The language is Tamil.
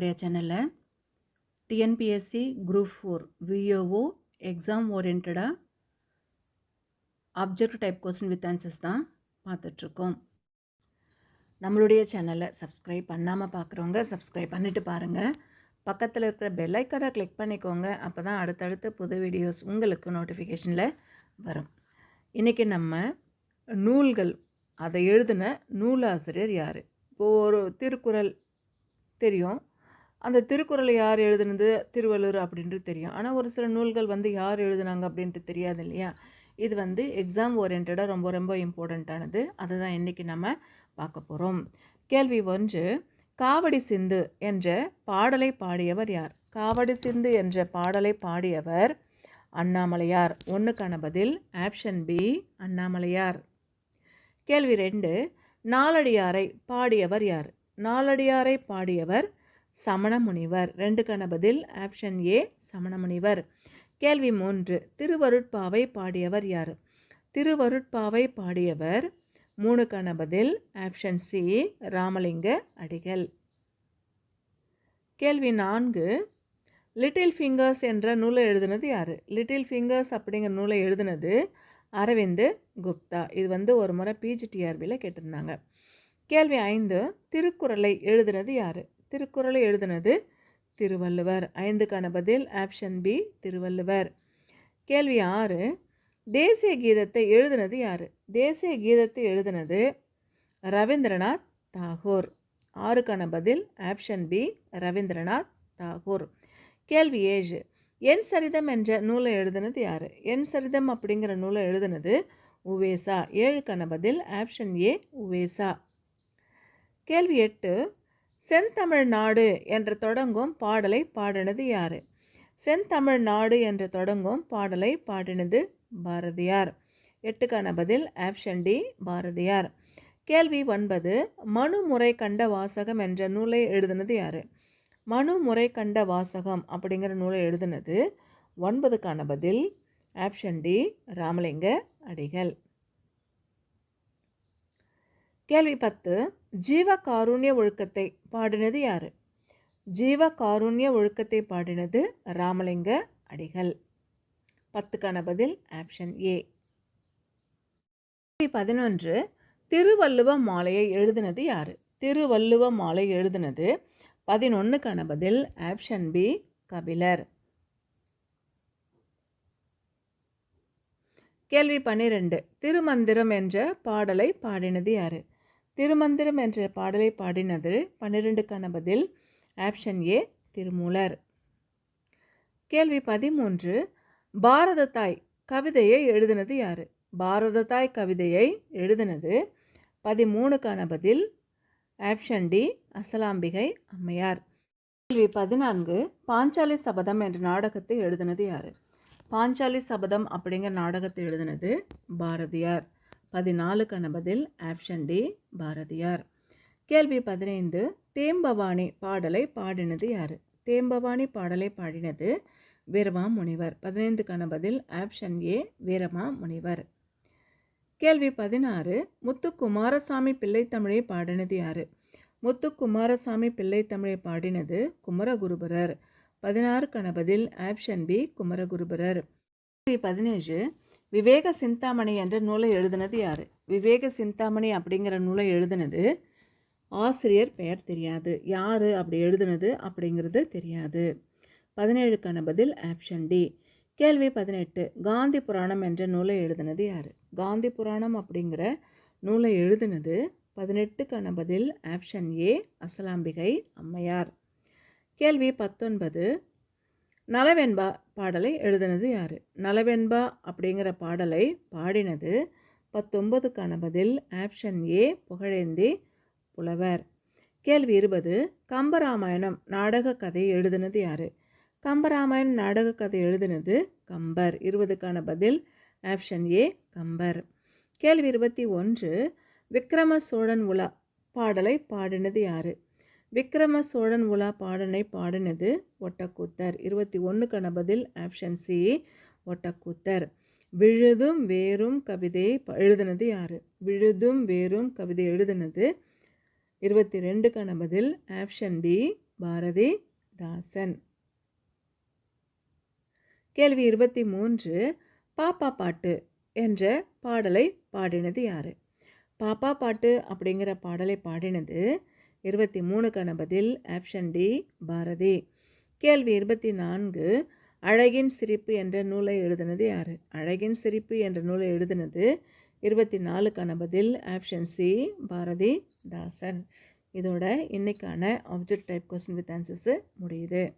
நம்மளுடைய சேனலில் TNPSC group four VAO exam ஓரியன்டாக object type question with answers தான் பார்த்துட்ருக்கோம். நம்மளுடைய சேனலை சப்ஸ்கிரைப் பண்ணாமல் பார்க்குறவங்க சப்ஸ்கிரைப் பண்ணிவிட்டு பாருங்கள் பக்கத்தில் இருக்கிற பெல் கிளிக் பண்ணிக்கோங்க. அப்போ தான் அடுத்தடுத்த புது வீடியோஸ் உங்களுக்கு நோட்டிஃபிகேஷனில் வரும். இன்றைக்கி நம்ம நூல்கள் அதை எழுதின நூலாசிரியர் யார்? இப்போது ஒரு திருக்குறள் தெரியும். அந்த திருக்குறளை யார் எழுதுனது? திருவள்ளுவர் அப்படின்ட்டு தெரியும். ஆனால் ஒரு சில நூல்கள் வந்து யார் எழுதுனாங்க அப்படின்ட்டு தெரியாது இல்லையா? இது வந்து எக்ஸாம் ஓரியன்டாக ரொம்ப ரொம்ப இம்பார்ட்டண்ட்டானது அதுதான் இன்றைக்கி நம்ம பார்க்க போகிறோம் கேள்வி ஒன்று காவடி சிந்து என்ற பாடலை பாடியவர் யார்? காவடி சிந்து என்ற பாடலை பாடியவர் அண்ணாமலையார். ஒன்றுக்கான பதில் ஆப்ஷன் பி அண்ணாமலையார். கேள்வி ரெண்டு நாலடியாரை பாடியவர் யார்? நாலடியாரை பாடியவர் சமண முனிவர் ரெண்டுக்கான பதில். ஆப்ஷன் ஏ சமண முனிவர் கேள்வி மூன்று. திருவருட்பாவை பாடியவர் யார்? திருவருட்பாவை பாடியவர் மூணுக்கான பதில். ஆப்ஷன் சி ராமலிங்க அடிகள். கேள்வி நான்கு. லிட்டில் ஃபிங்கர்ஸ் என்ற நூலை எழுதுனது யார்? லிட்டில் ஃபிங்கர்ஸ் அப்படிங்கிற நூலை எழுதுனது அரவிந்த் குப்தா. இது வந்து ஒரு முறை பிஜிடிஆர்பியில் கேட்டிருந்தாங்க. கேள்வி ஐந்து. திருக்குறளை எழுதுனது யார்? திருக்குறளை எழுதுனது திருவள்ளுவர். ஐந்துக்கான பதில் ஆப்ஷன் பி திருவள்ளுவர். கேள்வி ஆறு தேசிய கீதத்தை எழுதுனது யார்? தேசிய கீதத்தை எழுதுனது ரவீந்திரநாத் தாகூர். ஆறுக்கான பதில் ஆப்ஷன் பி ரவீந்திரநாத் தாகூர். கேள்வி ஏழு என் சரிதம் என்ற நூலை எழுதுனது யார்? என் சரிதம் அப்படிங்கிற நூலை எழுதுனது உவேசா. ஏழுக்கான பதில் ஆப்ஷன் ஏ உவேசா. கேள்வி எட்டு செந்தமிழ் நாடு என்று தொடங்கும் பாடலை பாடினது யார்? செந்தமிழ் நாடு என்று தொடங்கும் பாடலை பாடினது பாரதியார். எட்டுக்கான பதில் ஆப்ஷன் டி பாரதியார். கேள்வி ஒன்பது மனு முறை கண்ட வாசகம் என்ற நூலை எழுதுனது யார்? மனு முறை கண்ட வாசகம் அப்படிங்கிற நூலை எழுதுனது ஒன்பதுக்கான பதில் ஆப்ஷன் டி ராமலிங்க அடிகள். கேள்வி பத்து ஜீவ காருண்ய ஒழுக்கத்தை பாடினது யார்? ஜீவ காருண்ய ஒழுக்கத்தை பாடினது ராமலிங்க அடிகள். பத்துக்கான பதில் ஆப்ஷன் ஏ. பதினொன்று திருவள்ளுவ மாலையை எழுதினது யார்? திருவள்ளுவ மாலை எழுதினது பதினொன்றுக்கான பதில் ஆப்ஷன் பி கபிலர். கேள்வி பன்னிரெண்டு திருமந்திரம் என்ற பாடலை பாடினது யார்? திருமந்திரம் என்ற பாடலை பாடினது பன்னிரெண்டுக்கான பதில் ஆப்ஷன் ஏ திருமூலர். கேள்வி பதிமூன்று பாரத தாய் கவிதையை எழுதினது யார்? பாரத தாய் கவிதையை எழுதினது பதிமூணுக்கான பதில் ஆப்ஷன் டி அசலாம்பிகை அம்மையார். கேள்வி பதினான்கு பாஞ்சாலி சபதம் என்ற நாடகத்தை எழுதினது யார்? பாஞ்சாலி சபதம் அப்படிங்கிற நாடகத்தை எழுதினது பாரதியார். பதினாலுக்கான பதில் ஆப்ஷன் டி பாரதியார். கேள்வி பதினைந்து தேம்பவாணி பாடலை பாடினது யார்? தேம்பவாணி பாடலை பாடினது வீரமா முனிவர். பதினைந்துக்கான பதில் ஆப்ஷன் ஏ வீரமா முனிவர். கேள்வி பதினாறு முத்து குமாரசாமி பிள்ளை தமிழை பாடினது யார்? முத்து குமாரசாமி பிள்ளை தமிழை பாடினது குமரகுருபரர். பதினாறுக்கான பதில் ஆப்ஷன் பி குமரகுருபரர். கேள்வி பதினேழு விவேக சிந்தாமணி என்ற நூலை எழுதினது யார்? விவேக சிந்தாமணி அப்படிங்கிற நூலை எழுதினது ஆசிரியர் பெயர் தெரியாது. யார் அப்படி எழுதுனது அப்படிங்கிறது தெரியாது. பதினேழுக்கான பதில் ஆப்ஷன் டி. கேள்வி பதினெட்டு. காந்தி புராணம் என்ற நூலை எழுதினது யார்? காந்தி புராணம் அப்படிங்கிற நூலை எழுதினது பதினெட்டுக்கான பதில் ஆப்ஷன் ஏ அசலாம்பிகை அம்மையார். கேள்வி பத்தொன்பது. நலவென்பா பாடலை எழுதினது யார்? நலவென்பா அப்படிங்கிற பாடலை பாடினது பத்தொன்பதுக்கான பதில் ஆப்ஷன் ஏ புகழேந்தி புலவர். கேள்வி இருபது கம்பராமாயணம் நாடக கதை எழுதினது யார்? கம்பராமாயணம் நாடக கதை எழுதினது கம்பர். இருபதுக்கான பதில் ஆப்ஷன் ஏ கம்பர். கேள்வி இருபத்தி ஒன்று விக்ரம சோழன் உலா பாடலை பாடினது யார்? விக்ரம சோழன் உலா பாடனை பாடினது ஒட்டக்கூத்தர். இருபத்தி ஒன்றுக்கான பதில் ஆப்ஷன் சி ஒட்டக்கூத்தர். விழுதும் வேறும் கவிதையை எழுதினது யார்? விழுதும் வேறும் கவிதை எழுதினது. இருபத்தி ரெண்டுக்கான பதில் ஆப்ஷன் பி பாரதி தாசன் கேள்வி இருபத்தி மூன்று பாப்பா பாட்டு என்ற பாடலை பாடினது யார்? பாப்பா பாட்டு அப்படிங்கிற பாடலை பாடினது இருபத்தி மூணுக்கான பதில் ஆப்ஷன் டி பாரதி. கேள்வி இருபத்தி நான்கு அழகின் சிரிப்பு என்ற நூலை எழுதினது யார்? அழகின் சிரிப்பு என்ற நூலை எழுதினது இருபத்தி நாலுக்கான பதில் ஆப்ஷன் சி பாரதி தாசன். இதோட இன்னைக்கான object type question with answers முடியுது.